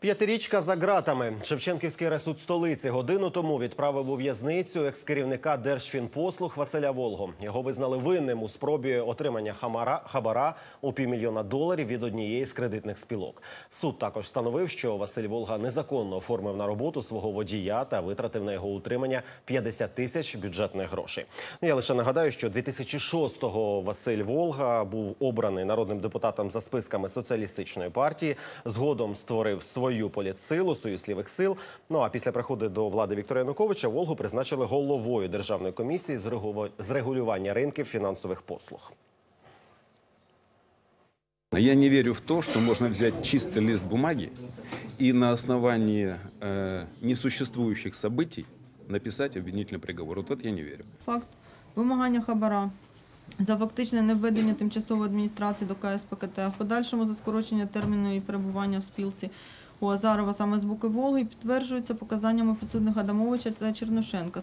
П'ятирічка за ґратами. Шевченківський ресуд столиці годину тому відправив у в'язницю екс-керівника Держфінпослуг Василя Волго. Його визнали винним у спробі отримання хамара, хабара у півмільйона доларів від однієї з кредитних спілок. Суд також встановив, що Василь Волга незаконно оформив на роботу свого водія та витратив на його утримання 50 тисяч бюджетних грошей. Ну, я лише нагадаю, що 2006-го Василь Волга був обраний народним депутатом за списками соціалістичної партії. Згодом створив свою політсилу, союз лівих сил. Ну а після приходу до влади Віктора Януковича Волгу призначили головою державної комісії з регу- з регулювання ринків фінансових послуг. Я не верю в то, что можно взять чистый лист бумаги и на основании э, несуществующих событий написать обвинительный приговор. Вот в это я не верю. Факт вимагання хабара за фактичне невведення тимчасової адміністрації до КСПКТ, а в подальшому за скорочення терміну її перебування в спілці у Азарова саме з боку Волги підтверджуються показаннями підсудних Адамовича та Черношенка.